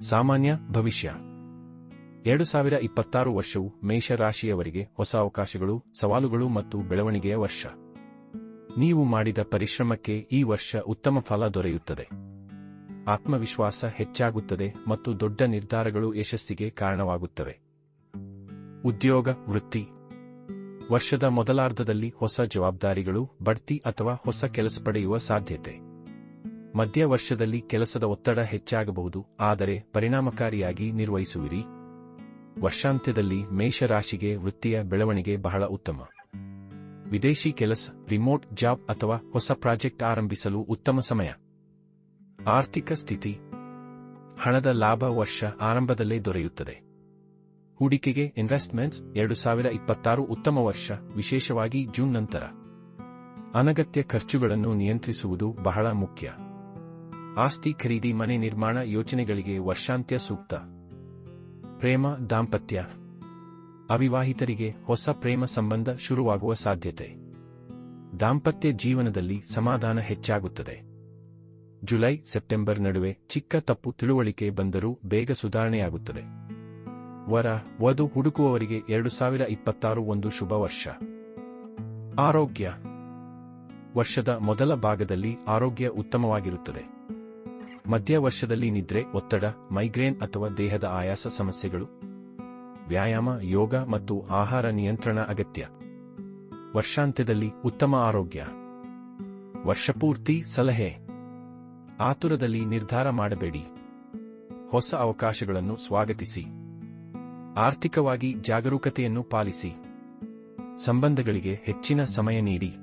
ಸಾಮಾನ್ಯ ಭವಿಷ್ಯ. ಎರಡು ಸಾವಿರ ಇಪ್ಪತ್ತಾರು ವರ್ಷವು ಮೇಷರಾಶಿಯವರಿಗೆ ಹೊಸ ಅವಕಾಶಗಳು, ಸವಾಲುಗಳು ಮತ್ತು ಬೆಳವಣಿಗೆಯ ವರ್ಷ. ನೀವು ಮಾಡಿದ ಪರಿಶ್ರಮಕ್ಕೆ ಈ ವರ್ಷ ಉತ್ತಮ ಫಲ ದೊರೆಯುತ್ತದೆ. ಆತ್ಮವಿಶ್ವಾಸ ಹೆಚ್ಚಾಗುತ್ತದೆ ಮತ್ತು ದೊಡ್ಡ ನಿರ್ಧಾರಗಳು ಯಶಸ್ಸಿಗೆ ಕಾರಣವಾಗುತ್ತವೆ. ಉದ್ಯೋಗ, ವೃತ್ತಿ. ವರ್ಷದ ಮೊದಲಾರ್ಧದಲ್ಲಿ ಹೊಸ ಜವಾಬ್ದಾರಿಗಳು, ಬಡ್ತಿ ಅಥವಾ ಹೊಸ ಕೆಲಸ ಪಡೆಯುವ ಸಾಧ್ಯತೆ. ಮಧ್ಯ ವರ್ಷದಲ್ಲಿ ಕೆಲಸದ ಒತ್ತಡ ಹೆಚ್ಚಾಗಬಹುದು, ಆದರೆ ಪರಿಣಾಮಕಾರಿಯಾಗಿ ನಿರ್ವಹಿಸುವಿರಿ. ವರ್ಷಾಂತ್ಯದಲ್ಲಿ ಮೇಷರಾಶಿಗೆ ವೃತ್ತಿಯ ಬೆಳವಣಿಗೆ ಬಹಳ ಉತ್ತಮ. ವಿದೇಶಿ ಕೆಲಸ, ರಿಮೋಟ್ ಜಾಬ್ ಅಥವಾ ಹೊಸ ಪ್ರಾಜೆಕ್ಟ್ ಆರಂಭಿಸಲು ಉತ್ತಮ ಸಮಯ. ಆರ್ಥಿಕ ಸ್ಥಿತಿ. ಹಣದ ಲಾಭ ವರ್ಷ ಆರಂಭದಲ್ಲೇ ದೊರೆಯುತ್ತದೆ. ಹೂಡಿಕೆಗೆ ಇನ್ವೆಸ್ಟ್ಮೆಂಟ್ಸ್ ಎರಡು ಸಾವಿರ ಇಪ್ಪತ್ತಾರು ಉತ್ತಮ ವರ್ಷ, ವಿಶೇಷವಾಗಿ ಜೂನ್ ನಂತರ. ಅನಗತ್ಯ ಖರ್ಚುಗಳನ್ನು ನಿಯಂತ್ರಿಸುವುದು ಬಹಳ ಮುಖ್ಯ. ಆಸ್ತಿ ಖರೀದಿ ಮನೆ ನಿರ್ಮಾಣ ಯೋಚನೆಗಳಿಗೆ ವರ್ಷಾಂತ್ಯ ಸೂಕ್ತ. ಪ್ರೇಮ, ದಾಂಪತ್ಯ. ಅವಿವಾಹಿತರಿಗೆ ಹೊಸ ಪ್ರೇಮ ಸಂಬಂಧ ಶುರುವಾಗುವ ಸಾಧ್ಯತೆ. ದಾಂಪತ್ಯ ಜೀವನದಲ್ಲಿ ಸಮಾಧಾನ ಹೆಚ್ಚಾಗುತ್ತದೆ. ಜುಲೈ, ಸೆಪ್ಟೆಂಬರ್ ನಡುವೆ ಚಿಕ್ಕ ತಪ್ಪು ತಿಳುವಳಿಕೆ ಬಂದರೂ ಬೇಗ ಸುಧಾರಣೆಯಾಗುತ್ತದೆ. ವರ, ವಧು ಹುಡುಕುವವರಿಗೆ ಎರಡು ಸಾವಿರ ಇಪ್ಪತ್ತಾರು ಒಂದು ಶುಭ ವರ್ಷ. ಆರೋಗ್ಯ. ವರ್ಷದ ಮೊದಲ ಭಾಗದಲ್ಲಿ ಆರೋಗ್ಯ ಉತ್ತಮವಾಗಿರುತ್ತದೆ. ಮಧ್ಯ ವರ್ಷದಲ್ಲಿ ನಿದ್ರೆ, ಒತ್ತಡ, ಮೈಗ್ರೇನ್ ಅಥವಾ ದೇಹದ ಆಯಾಸ ಸಮಸ್ಯೆಗಳು. ವ್ಯಾಯಾಮ, ಯೋಗ ಮತ್ತು ಆಹಾರ ನಿಯಂತ್ರಣ ಅಗತ್ಯ. ವರ್ಷಾಂತ್ಯದಲ್ಲಿ ಉತ್ತಮ ಆರೋಗ್ಯ. ವರ್ಷಪೂರ್ತಿ ಸಲಹೆ. ಆತುರದಲ್ಲಿ ನಿರ್ಧಾರ ಮಾಡಬೇಡಿ. ಹೊಸ ಅವಕಾಶಗಳನ್ನು ಸ್ವಾಗತಿಸಿ. ಆರ್ಥಿಕವಾಗಿ ಜಾಗರೂಕತೆಯನ್ನು ಪಾಲಿಸಿ. ಸಂಬಂಧಗಳಿಗೆ ಹೆಚ್ಚಿನ ಸಮಯ ನೀಡಿ.